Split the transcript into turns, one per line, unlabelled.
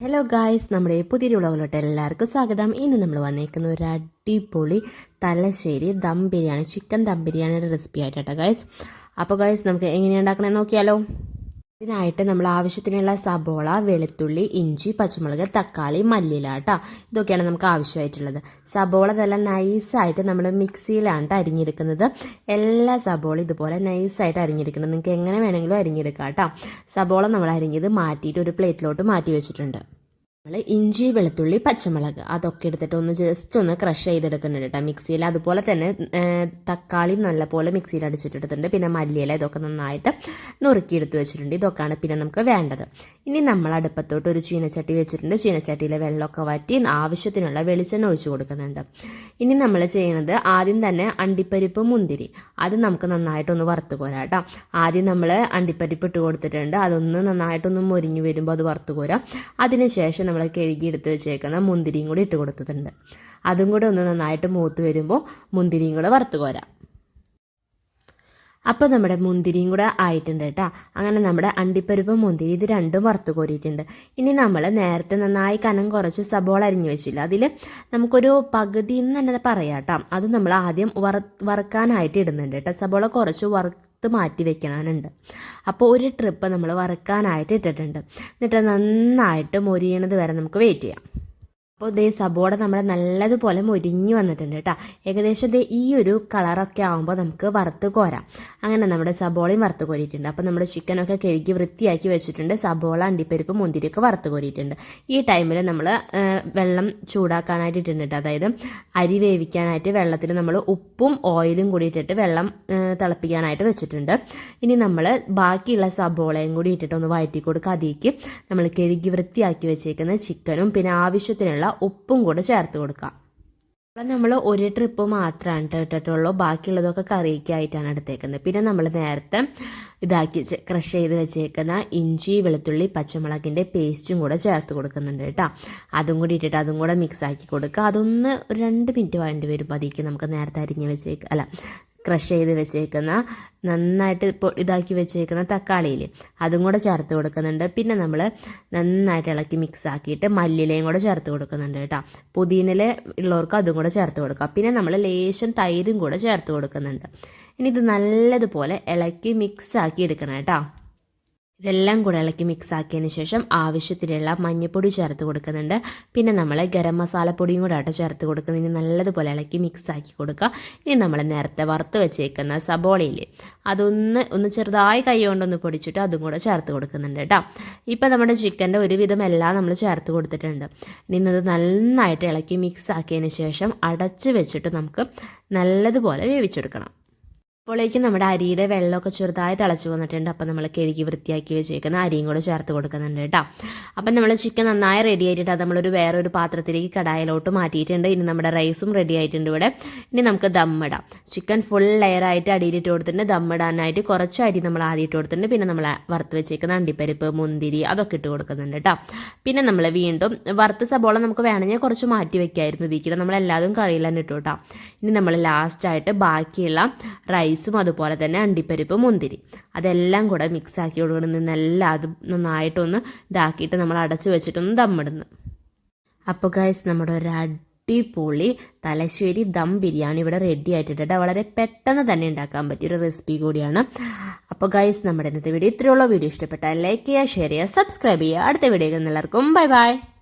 Hello guys നമ്മുടെ പുതിയ വ്ളോഗിലോട്ട് എല്ലാവർക്കും സ്വാഗതം. ഇന്ന് നമ്മൾ വന്നേക്കുന്ന ഒരു അടിപൊളി തലശ്ശേരി ദം ബിരിയാണി ചിക്കൻ ദം ബിരിയാണിയുടെ റെസിപ്പി ആയിട്ടാണ് ഗായ്സ് അപ്പോൾ ഗായ്സ് നമുക്ക് എങ്ങനെയാണ് ഉണ്ടാക്കണമെന്ന് നോക്കിയാലോ? ഇതിനായിട്ട് നമ്മൾ ആവശ്യത്തിനുള്ള സബോള വെളുത്തുള്ളി ഇഞ്ചി പച്ചമുളക് തക്കാളി മല്ലിയില കേട്ടോ ഇതൊക്കെയാണ് നമുക്ക് ആവശ്യമായിട്ടുള്ളത്. സബോള നല്ല നൈസായിട്ട് നമ്മൾ മിക്സിയിലാണ് അരിഞ്ഞെടുക്കുന്നത്. എല്ലാ സബോള ഇതുപോലെ നൈസായിട്ട് അരിഞ്ഞെടുക്കണം. നിങ്ങൾക്ക് എങ്ങനെ വേണമെങ്കിലും അരിഞ്ഞെടുക്കാം കേട്ടോ സബോള നമ്മൾ അരിഞ്ഞത് മാറ്റിയിട്ട് ഒരു പ്ലേറ്റിലോട്ട് മാറ്റി വെച്ചിട്ടുണ്ട്. നമ്മൾ ഇഞ്ചി വെളുത്തുള്ളി പച്ചമുളക് അതൊക്കെ എടുത്തിട്ട് ഒന്ന് ജസ്റ്റ് ഒന്ന് ക്രഷ് ചെയ്തെടുക്കുന്നുണ്ട് കേട്ടോ. മിക്സിയിൽ അതുപോലെ തന്നെ തക്കാളി നല്ലപോലെ മിക്സിയിൽ അടിച്ചിട്ടെടുത്തിട്ടുണ്ട്. പിന്നെ മല്ലിയില ഇതൊക്കെ നന്നായിട്ട് നുറുക്കിയെടുത്ത് വെച്ചിട്ടുണ്ട്. ഇതൊക്കെയാണ് പിന്നെ നമുക്ക് വേണ്ടത്. ഇനി നമ്മൾ അടുപ്പത്തോട്ട് ഒരു ചീനച്ചട്ടി വെച്ചിട്ടുണ്ട്. ചീനച്ചട്ടിയിലെ വെള്ളമൊക്കെ വറ്റി ആവശ്യത്തിനുള്ള വെളിച്ചെണ്ണ ഒഴിച്ചു കൊടുക്കുന്നുണ്ട്. ഇനി നമ്മൾ ചെയ്യുന്നത് ആദ്യം തന്നെ അണ്ടിപ്പരിപ്പ് മുന്തിരി. അത് നമുക്ക് നന്നായിട്ടൊന്ന് വറുത്ത് കോരാം കേട്ടോ. ആദ്യം നമ്മൾ അണ്ടിപ്പരിപ്പ് ഇട്ട് കൊടുത്തിട്ടുണ്ട്. അതൊന്ന് നന്നായിട്ടൊന്ന് മൊരിഞ്ഞു വരുമ്പോൾ അത് വറുത്ത് കോരാം. അതിനുശേഷം നമ്മൾ കഴുകി എടുത്ത് വെച്ചേക്കുന്ന മുന്തിരിയും കൂടി ഇട്ട് കൊടുത്തിട്ടുണ്ട്. അതും കൂടെ ഒന്ന് നന്നായിട്ട് മൂത്ത് വരുമ്പോൾ മുന്തിരിയും കൂടെ വറുത്ത് കോരാം. അപ്പോൾ നമ്മുടെ മുന്തിരിയും കൂടെ ആയിട്ടുണ്ട് കേട്ടോ. അങ്ങനെ നമ്മുടെ അണ്ടിപ്പരിപ്പും മുന്തിരി ഇത് രണ്ടും വറുത്ത് കോരിയിട്ടുണ്ട്. ഇനി നമ്മൾ നേരത്തെ നന്നായി കനം കുറച്ച് സബോള അരിഞ്ഞു വെച്ചില്ല. അതിൽ നമുക്കൊരു പകുതി എന്ന് തന്നെ പറയാം കേട്ടോ. അത് നമ്മൾ ആദ്യം വറ വറുക്കാനായിട്ട് ഇടുന്നുണ്ട് കേട്ടോ. സബോള കുറച്ച് വറുത്ത് മാറ്റി വെക്കണമെന്നുണ്ട് അപ്പോൾ ഒരു ട്രിപ്പ് നമ്മൾ വറുക്കാനായിട്ട് ഇട്ടിട്ടുണ്ട്. എന്നിട്ട് നന്നായിട്ട് മൊരിയണത് വരെ നമുക്ക് വെയിറ്റ് ചെയ്യാം. അപ്പോൾ ദേ സബോള നമ്മുടെ നല്ലതുപോലെ മൊരിഞ്ഞു വന്നിട്ടുണ്ട് കേട്ടോ. ഏകദേശം ദേ ഈ ഒരു കളറൊക്കെ ആകുമ്പോൾ നമുക്ക് വറുത്ത് കോരാം. അങ്ങനെ നമ്മുടെ സബോളയും വറുത്ത് കോരിയിട്ടുണ്ട്. അപ്പോൾ നമ്മുടെ ചിക്കനൊക്കെ കഴുകി വൃത്തിയാക്കി വെച്ചിട്ടുണ്ട്. സബോള അണ്ടിപ്പരിപ്പ് മുന്തിരിയൊക്കെ വറുത്ത് കോരിയിട്ടുണ്ട്. ഈ ടൈമിൽ നമ്മൾ വെള്ളം ചൂടാക്കാനായിട്ട് ഇട്ടിട്ടുണ്ട് അതായത് അരി വേവിക്കാനായിട്ട് വെള്ളത്തിൽ നമ്മൾ ഉപ്പും ഓയിലും കൂടി ഇട്ടിട്ട് വെള്ളം തിളപ്പിക്കാനായിട്ട് വെച്ചിട്ടുണ്ട്. ഇനി നമ്മൾ ബാക്കിയുള്ള സബോളയും കൂടി ഇട്ടിട്ട് ഒന്ന് വഴറ്റി കൊടുക്കുക അതിലേക്ക് നമ്മൾ കഴുകി വൃത്തിയാക്കി വെച്ചേക്കുന്ന ചിക്കനും പിന്നെ ആവശ്യത്തിനുള്ള ഉപ്പും കൂടെ ചേർത്ത് കൊടുക്കാം. അപ്പം നമ്മൾ ഒരു ട്രിപ്പ് മാത്രമാണ് ട്ടോ ഇട്ടിട്ടുള്ളൂ ബാക്കിയുള്ളതൊക്കെ കറിക്കായിട്ടാണ് എടുത്തേക്കുന്നത്. പിന്നെ നമ്മൾ നേരത്തെ ഇതാക്കി ക്രഷ് ചെയ്ത് വെച്ചേക്കുന്ന ഇഞ്ചി വെളുത്തുള്ളി പച്ചമുളകിന്റെ പേസ്റ്റും കൂടെ ചേർത്ത് കൊടുക്കുന്നുണ്ട് കേട്ടോ. അതും കൂടി ഇട്ടിട്ട് അതും കൂടെ മിക്സ് ആക്കി കൊടുക്കുക. അതൊന്ന് രണ്ട് മിനിറ്റ് വേണ്ടി വരുമ്പോൾ അതിലേക്ക് നമുക്ക് നേരത്തെ അരിഞ്ഞ് വെച്ചേക്ക അല്ല ക്രഷ് ചെയ്ത് വെച്ചേക്കുന്ന നന്നായിട്ട് ഇതാക്കി വെച്ചേക്കുന്ന തക്കാളിയിൽ അതും കൂടെ ചേർത്ത് കൊടുക്കുന്നുണ്ട്. പിന്നെ നമ്മൾ നന്നായിട്ട് ഇളക്കി മിക്സ് ആക്കിയിട്ട് മല്ലിലയും കൂടെ ചേർത്ത് കൊടുക്കുന്നുണ്ട് കേട്ടോ. പുതിനയില ഉള്ളവർക്ക് അതും കൂടെ ചേർത്ത് കൊടുക്കാം. പിന്നെ നമ്മൾ ലേശം തൈരും കൂടെ ചേർത്ത് കൊടുക്കുന്നുണ്ട്. ഇനി ഇത് നല്ലതുപോലെ ഇളക്കി മിക്സ് ആക്കി എടുക്കണം കേട്ടോ. ഇതെല്ലാം കൂടെ ഇളക്കി മിക്സ് ആക്കിയതിന് ശേഷം ആവശ്യത്തിനുള്ള മഞ്ഞൾപ്പൊടി ചേർത്ത് കൊടുക്കുന്നുണ്ട്. പിന്നെ നമ്മൾ ഗരം മസാലപ്പൊടിയും കൂടെ ആയിട്ട് ചേർത്ത് കൊടുക്കുന്നത്. ഇനി നല്ലതുപോലെ ഇളക്കി മിക്സ് ആക്കി കൊടുക്കുക. ഇനി നമ്മൾ നേരത്തെ വറുത്ത് വെച്ചേക്കുന്ന സബോളയിൽ അതൊന്ന് ഒന്ന് ചെറുതായി കൈ കൊണ്ടൊന്ന് പൊടിച്ചിട്ട് അതും കൂടെ ചേർത്ത് കൊടുക്കുന്നുണ്ട് കേട്ടോ. ഇപ്പം നമ്മുടെ ചിക്കന്റെ ഒരുവിധം എല്ലാം നമ്മൾ ചേർത്ത് കൊടുത്തിട്ടുണ്ട്. ഇനി നന്നായിട്ട് ഇളക്കി മിക്സ് ആക്കിയതിന് ശേഷം അടച്ച് വെച്ചിട്ട് നമുക്ക് നല്ലതുപോലെ വേവിച്ചെടുക്കണം. അപ്പോഴേക്കും നമ്മുടെ അരിയുടെ വെള്ളമൊക്കെ ചെറുതായി തിളച്ച് വന്നിട്ടുണ്ട്. അപ്പം നമ്മൾ കഴുകി വൃത്തിയാക്കി വെച്ചേക്കുന്ന അരിയും കൂടെ ചേർത്ത് കൊടുക്കുന്നുണ്ട് കേട്ടോ. അപ്പം നമ്മൾ ചിക്കൻ നന്നായി റെഡി ആയിട്ടുണ്ട്. അത് നമ്മളൊരു വേറൊരു പാത്രത്തിലേക്ക് കടായിലോട്ട് മാറ്റിയിട്ടുണ്ട്. ഇനി നമ്മുടെ റൈസും റെഡി ആയിട്ടുണ്ട് ഇവിടെ. ഇനി നമുക്ക് ദമ്മിടാം ചിക്കൻ ഫുൾ ലെയർ ആയിട്ട് അടിയിലിട്ട് കൊടുത്തിട്ടുണ്ട്. ദമ്മിടാനായിട്ട് കുറച്ച് അരി നമ്മൾ ആദ്യം ഇട്ട് കൊടുത്തിട്ടുണ്ട്. പിന്നെ നമ്മൾ വറുത്ത് വെച്ചേക്കുന്ന അണ്ടിപ്പരിപ്പ് മുന്തിരി അതൊക്കെ ഇട്ട് കൊടുക്കുന്നുണ്ട് കേട്ടോ. പിന്നെ നമ്മൾ വീണ്ടും വറുത്ത സബോള നമുക്ക് വേണമെങ്കിൽ കുറച്ച് മാറ്റി വെക്കായിരുന്നു ഇതിക്കിടെ നമ്മൾ എല്ലാതും തന്നെ ഇട്ടു കേട്ടോ. ഇനി നമ്മൾ ലാസ്റ്റായിട്ട് ബാക്കിയുള്ള റൈസും അതുപോലെ തന്നെ അണ്ടിപ്പരിപ്പ് മുന്തിരി. അതെല്ലാം കൂടെ മിക്സ് ആക്കി കൊടുക്കണം എല്ലാം അത് നന്നായിട്ടൊന്ന് ഇതാക്കിയിട്ട് നമ്മൾ അടച്ചു വെച്ചിട്ടൊന്ന് ദമ്മിടുന്നു. അപ്പോൾ ഗൈസ് നമ്മുടെ ഒരു അടിപൊളി തലശ്ശേരി ദം ബിരിയാണി ഇവിടെ റെഡി ആയിട്ടുണ്ട് വളരെ പെട്ടെന്ന് തന്നെ ഉണ്ടാക്കാൻ പറ്റിയ ഒരു റെസിപ്പി കൂടിയാണ്. അപ്പോൾ ഗൈസ് നമ്മുടെ ഇന്നത്തെ വീഡിയോ ഇത്രയുള്ള വീഡിയോ ഇഷ്ടപ്പെട്ടാൽ ലൈക്ക് ചെയ്യുക ഷെയർ ചെയ്യുക സബ്സ്ക്രൈബ് ചെയ്യുക. അടുത്ത വീഡിയോ എല്ലാവർക്കും ബൈ ബൈ